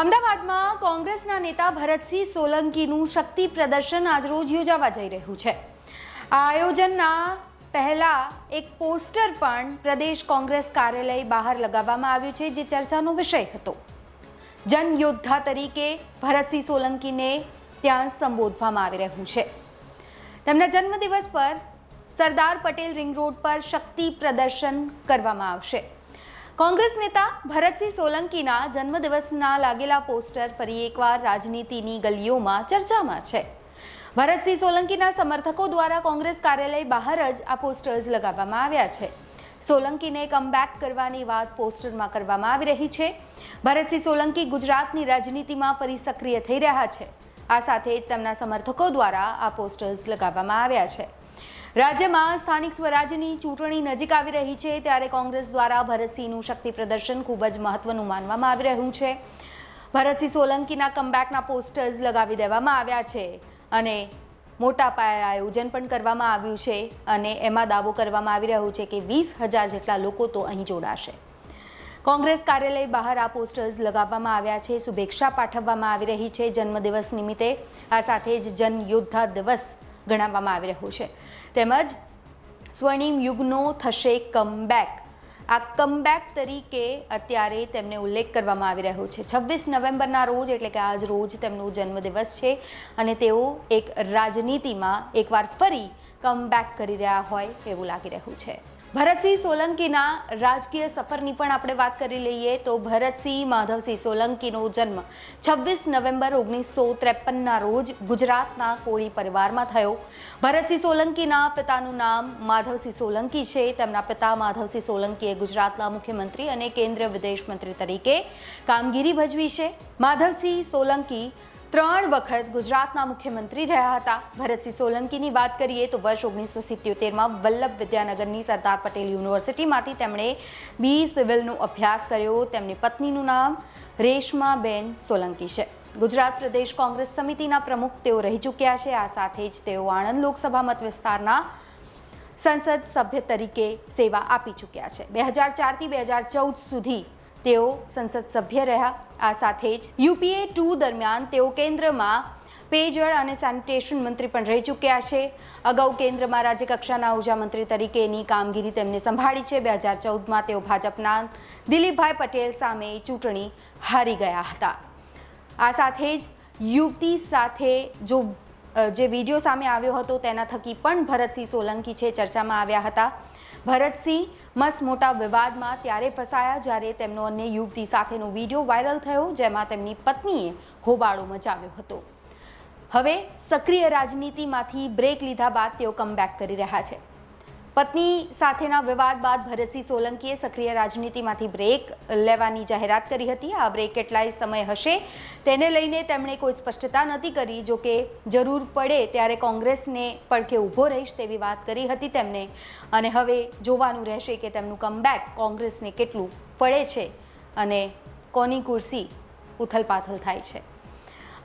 અમદાવાદમાં કોંગ્રેસના નેતા ભરતસિંહ સોલંકીનું શક્તિ પ્રદર્શન આજરોજ યોજાવા જઈ રહ્યું છે. આ આયોજનના પહેલા એક પોસ્ટર પણ પ્રદેશ કોંગ્રેસ કાર્યાલય બહાર લગાવવામાં આવ્યું છે, જે ચર્ચાનો વિષય હતો. જન યોદ્ધા તરીકે ભરતસિંહ સોલંકીને ત્યાં સંબોધવામાં આવી રહ્યું છે. તેમના જન્મદિવસ પર સરદાર પટેલ રિંગ રોડ પર શક્તિ પ્રદર્શન કરવામાં આવશે. કોંગ્રેસ નેતા ભરતસિંહ સોલંકીના જન્મદિવસના લાગેલા પોસ્ટર ફરી એકવાર રાજનીતિની ગલીઓમાં ચર્ચામાં છે. ભરતસિંહ સોલંકીના સમર્થકો દ્વારા કોંગ્રેસ કાર્યાલય બહાર જ આ પોસ્ટર્સ લગાવવામાં આવ્યા છે. સોલંકીને કમબેક કરવાની વાત પોસ્ટરમાં કરવામાં આવી રહી છે. ભરતસિંહ સોલંકી ગુજરાતની રાજનીતિમાં ફરી સક્રિય થઈ રહ્યા છે. આ સાથે તેમના સમર્થકો દ્વારા આ પોસ્ટર્સ લગાવવામાં આવ્યા છે. રાજ્યમાં સ્થાનિક સ્વરાજ્યની ચૂંટણી નજીક આવી રહી છે ત્યારે કોંગ્રેસ દ્વારા ભરતસિંહનું શક્તિ પ્રદર્શન ખૂબ જ મહત્વનું માનવામાં આવી રહ્યું છે. ભરતસિંહ સોલંકીના કમબેકના પોસ્ટર્સ લગાવી દેવામાં આવ્યા છે અને મોટા પાયે આયોજન પણ કરવામાં આવ્યું છે અને એમાં દાવો કરવામાં આવી રહ્યો છે કે વીસ હજાર જેટલા લોકો તો અહીં જોડાશે. કોંગ્રેસ કાર્યાલય બહાર આ પોસ્ટર્સ લગાવવામાં આવ્યા છે. શુભેચ્છા પાઠવવામાં આવી રહી છે જન્મદિવસ નિમિત્તે. આ સાથે જ જન યોદ્ધા દિવસ ગણાવવામાં આવી રહ્યું છે. તેમજ સ્વર્ણિમ યુગનો થશે કમબેક આ કમબેક તરીકે અત્યારે તેમને ઉલ્લેખ કરવામાં આવી રહ્યો છે. છવ્વીસ નવેમ્બરના રોજ, એટલે કે આજ રોજ તેમનો જન્મદિવસ છે અને તેઓ એક રાજનીતિમાં એકવાર ફરી કમબેક કરી રહ્યા હોય એવું લાગી રહ્યું છે. ભરતસિંહ સોલંકીના રાજકીય સફરની પણ આપણે વાત કરી લઈએ તો ભરતસિંહ માધવસિંહ સોલંકીનો જન્મ છવ્વીસ નવેમ્બર ઓગણીસો ત્રેપનના રોજ ગુજરાતના કોળી પરિવારમાં થયો. ભરતસિંહ સોલંકીના પિતાનું નામ માધવસિંહ સોલંકી છે. તેમના પિતા માધવસિંહ સોલંકીએ ગુજરાતના મુખ્યમંત્રી અને કેન્દ્રીય વિદેશ મંત્રી તરીકે કામગીરી ભજવી છે. માધવસિંહ સોલંકી ત્રણ વખત ગુજરાતના મુખ્યમંત્રી રહ્યા હતા. ભરતસિંહ સોલંકીની વાત કરીએ તો વર્ષ ઓગણીસો સિત્યોતેરમાં વલ્લભ વિદ્યાનગરની સરદાર પટેલ યુનિવર્સિટીમાંથી તેમણે બી સિવિલનો અભ્યાસ કર્યો. તેમની પત્નીનું નામ રેશમાબેન સોલંકી છે. ગુજરાત પ્રદેશ કોંગ્રેસ સમિતિના પ્રમુખ તેઓ રહી ચૂક્યા છે. આ સાથે જ તેઓ આણંદ લોકસભા મત વિસ્તારના સંસદ સભ્ય તરીકે સેવા આપી ચૂક્યા છે. બે હજાર ચારથી બે હજાર ચૌદ સુધી તેઓ સંસદ સભ્ય રહ્યા. આ સાથે જ યુપીએ ટુ દરમિયાન તેઓ કેન્દ્રમાં પેયજળ અને સેનિટેશન મંત્રી પણ રહી ચૂક્યા છે. અગાઉ કેન્દ્રમાં રાજ્યકક્ષાના ઊર્જા મંત્રી તરીકેની કામગીરી તેમને સંભાળી છે. બે હજાર ચૌદમાં તેઓ ભાજપના દિલીપભાઈ પટેલ સામે ચૂંટણી હારી ગયા હતા. આ સાથે જ યુવતી સાથે જો જે વીડિયો સામે આવ્યો હતો તેના થકી પણ ભરતસિંહ સોલંકી છે ચર્ચામાં આવ્યા હતા. ભરતસિંહ મસ્ત મોટા વિવાદમાં ત્યારે ફસાયા જ્યારે તેમનો અન્ય યુવતી સાથેનો વીડિયો વાયરલ થયો, જેમાં તેમની પત્નીએ હોબાળો મચાવ્યો હતો. હવે સક્રિય રાજનીતિમાંથી બ્રેક લીધા બાદ તેઓ કમબેક કરી રહ્યા છે. પત્ની સાથેના વિવાદ બાદ ભરતસિંહ સોલંકીએ સક્રિય રાજનીતિમાંથી બ્રેક લેવાની જાહેરાત કરી હતી. આ બ્રેક કેટલાય સમય હશે તેને લઈને તેમણે કોઈ સ્પષ્ટતા નથી કરી. જો કે જરૂર પડે ત્યારે કોંગ્રેસને પડખે ઊભો રહીશ તેવી વાત કરી હતી તેમણે. અને હવે જોવાનું રહેશે કે તેમનું કમબેક કોંગ્રેસને કેટલું પડે છે અને કોની કુર્સી ઉથલપાથલ થાય છે.